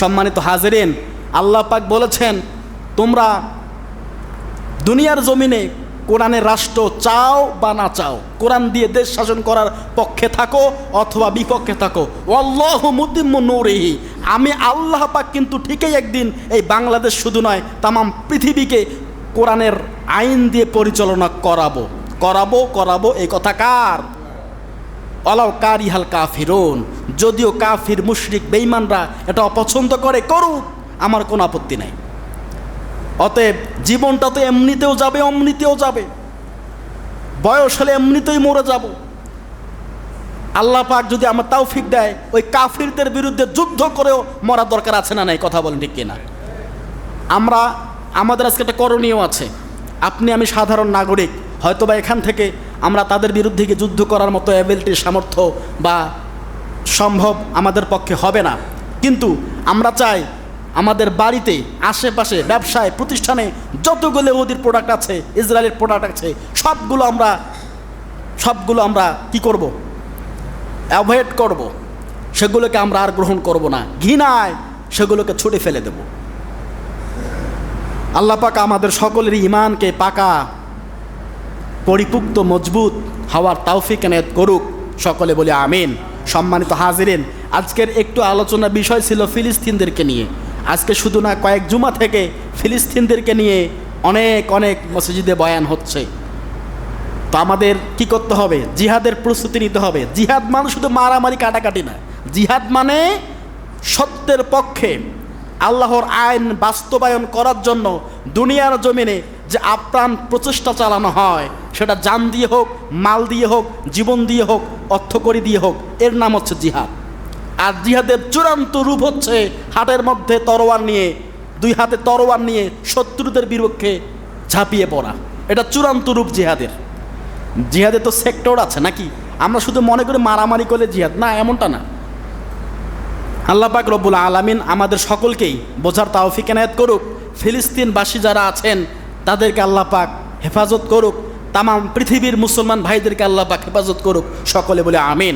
সম্মানিত হাজেরিন, আল্লাহ পাক বলেছেন, তোমরা দুনিয়ার জমিনে কোরআনের রাষ্ট্র চাও বা না চাও, কোরআন দিয়ে দেশ শাসন করার পক্ষে থাকো অথবা বিপক্ষে থাকো। অল্লাহ মুতিম্ম নূরিহি। আমি আল্লাহ পাক কিন্তু ঠিকই একদিন এই বাংলাদেশ শুধু নয়, তামাম পৃথিবীকে কোরআনের আইন দিয়ে পরিচালনা করাবো। করাবো করাবো, এই কথা কার? অলাও কারিহাল কাফিরুন, যদিও কাফির মুশরিক বেঈমানরা এটা অপছন্দ করে, করুক, আমার কোনো আপত্তি নাই। অতএব জীবনটা তো এমনিতেও যাবে, অমনিতেও যাবে। বয়স হলে এমনিতেই মরে যাব। আল্লাহ পাক যদি আমার তাওফিক দেয়, ওই কাফিরদের বিরুদ্ধে যুদ্ধ করেও মরার দরকার আছে না নাই, কথা বলেন ঠিক কিনা? আমরা, আমাদের আজকে একটা করণীয় আছে। আপনি আমি সাধারণ নাগরিক, হয়তোবা এখান থেকে আমরা তাদের বিরুদ্ধে গিয়ে যুদ্ধ করার মতো অ্যাবিলিটির সামর্থ্য বা সম্ভব আমাদের পক্ষে হবে না। কিন্তু আমরা চাই আমাদের বাড়িতে, আশেপাশে, ব্যবসায়, প্রতিষ্ঠানে যতগুলো ওদের প্রোডাক্ট আছে ইসরায়েলের প্রোডাক্ট আছে, সবগুলো আমরা সবগুলো আমরা কি করব? অ্যাভয়েড করব। সেগুলোকে আমরা আর গ্রহণ করব না। ঘৃণায় সেগুলোকে ছুটে ফেলে দেব। আল্লাহ পাকা আমাদের সকলের ইমানকে পাকা পরিপুক্ত, মজবুত হওয়ার তাওফিক এনায়ত করুক। সকলে বলে আমিন। সম্মানিত হাজিরেন, আজকের একটু আলোচনা বিষয় ছিল ফিলিস্তিনদেরকে নিয়ে। আজকে শুধু না, কয়েক জুমা থেকে ফিলিস্তিনদেরকে নিয়ে অনেক অনেক মসজিদে বয়ান হচ্ছে। তো আমাদের কি করতে হবে? জিহাদের প্রস্তুতি নিতে হবে। জিহাদ মানে শুধু মারামারি, কাটাকাটি না। জিহাদ মানে সত্যের পক্ষে আল্লাহর আইন বাস্তবায়ন করার জন্য দুনিয়ার জমিনে যে আপ্রাণ প্রচেষ্টা চালানো হয় সেটা জান দিয়ে হোক, মাল দিয়ে হোক, জীবন দিয়ে হোক অর্থকরী দিয়ে হোক, এর নাম হচ্ছে জিহাদ। আর জিহাদের চূড়ান্ত রূপ হচ্ছে হাটের মধ্যে তরোয়ার নিয়ে, দুই হাতে তরোয়ার নিয়ে শত্রুদের বিপক্ষে ঝাঁপিয়ে পড়া। এটা চূড়ান্ত রূপ জিহাদের। জিহাদে তো সেক্টর আছে নাকি? আমরা শুধু মনে করি মারামারি করলে জিহাদ। না, এমনটা না। আল্লাহ পাক রব্বুল আলামিন আমাদের সকলকেই বোঝার তাওফিক এনায়ত করুক। ফিলিস্তিনবাসী যারা আছেন, তাদেরকে আল্লাহ পাক হেফাজত করুক। তামাম পৃথিবীর মুসলমান ভাইদেরকে আল্লাহ পাক হেফাজত করুক সকলে বলে আমিন।